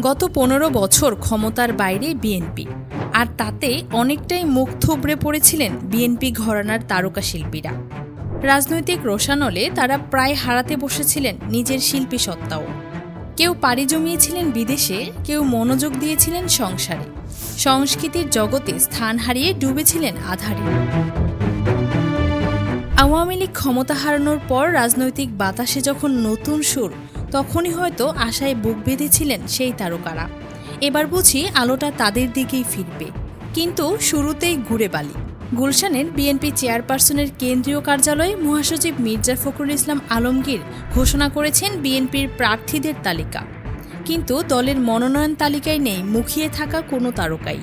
গত পনেরো বছর ক্ষমতার বাইরে বিএনপি। আর তাতে অনেকটাই মুখ থুবড়ে পড়েছিলেন বিএনপি ঘরানার তারকা শিল্পীরা। রাজনৈতিক রোশানলে তারা প্রায় হারাতে বসেছিলেন নিজের শিল্পী সত্তাও কেউ পাড়ি জমিয়েছিলেন বিদেশে, কেউ মনোযোগ দিয়েছিলেন সংসারে। সংস্কৃতির জগতে স্থান হারিয়ে ডুবেছিলেন আধারে। আওয়ামী লীগ ক্ষমতা হারানোর পর রাজনৈতিক বাতাসে যখন নতুন সুর তখনই হয়তো আশায় বুক বেঁধেছিলেন সেই তারকারা। এবার বুঝি আলোটা তাদের দিকেই ফিরবে। কিন্তু শুরুতেই ঘুরে বালি। গুলশানের বিএনপি চেয়ারপারসনের কেন্দ্রীয় কার্যালয়ে মহাসচিব মির্জা ফখরুল ইসলাম আলমগীর ঘোষণা করেছেন বিএনপির প্রার্থীদের তালিকা। কিন্তু দলের মনোনয়ন তালিকায় নেই, মুখিয়ে থাকা কোনো তারকাই।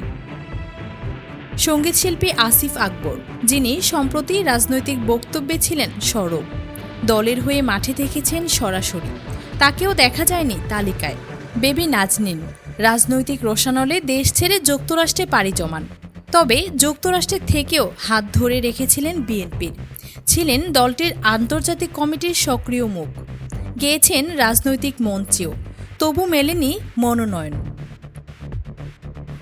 সঙ্গীতশিল্পী আসিফ আকবর, যিনি সম্প্রতি রাজনৈতিক বক্তব্যে ছিলেন সরব। দলের হয়ে মাঠে দেখেছেন সরাসরি। তাকেও দেখা যায়নি তালিকায়। বেবি নাজনিন, রাজনৈতিক রোশানলে দেশ ছেড়ে যুক্তরাষ্ট্রে পাড়ি জমান। তবে যুক্তরাষ্ট্রের থেকেও হাত ধরে রেখেছিলেন বিএনপির ছিলেন দলটির আন্তর্জাতিক কমিটির সক্রিয় মুখ। গেয়েছেন রাজনৈতিক মঞ্চেও। তবু মেলেনি মনোনয়ন।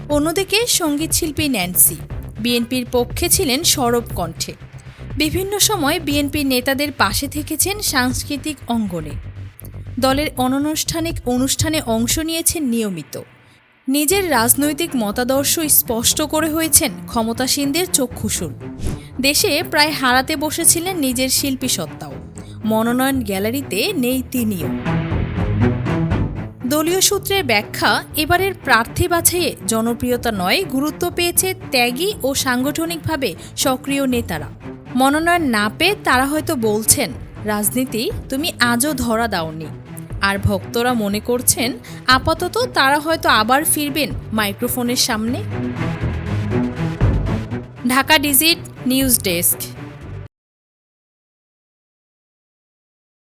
অন্যদিকে সঙ্গীতশিল্পী ন্যান্সি, বিএনপির পক্ষে ছিলেন সরব কণ্ঠে। বিভিন্ন সময় বিএনপির নেতাদের পাশে থেকেছেন সাংস্কৃতিক অঙ্গনে। দলের অনানুষ্ঠানিক অনুষ্ঠানে অংশ নিয়েছেন নিয়মিত। নিজের রাজনৈতিক মতাদর্শ স্পষ্ট করে হয়েছেন ক্ষমতাসীনদের চক্ষুসুর দেশে প্রায় হারাতে বসেছিলেন নিজের শিল্পী সত্তাও। মনোনয়ন গ্যালারিতে নেই তিনিও। দলীয় সূত্রের ব্যাখ্যা, এবারের প্রার্থী বাছাইয়ে জনপ্রিয়তা নয়, গুরুত্ব পেয়েছে ত্যাগী ও সাংগঠনিকভাবে সক্রিয় নেতারা। মনোনয়ন না পেয়ে তারা হয়তো বলছেন, রাজনীতি, তুমি আজও ধরা দাওনি। আর ভক্তরা মনে করছেন, আপাতত তারা হয়তো আবার ফিরবেন মাইক্রোফোনের সামনে। Dhaka digit news desk.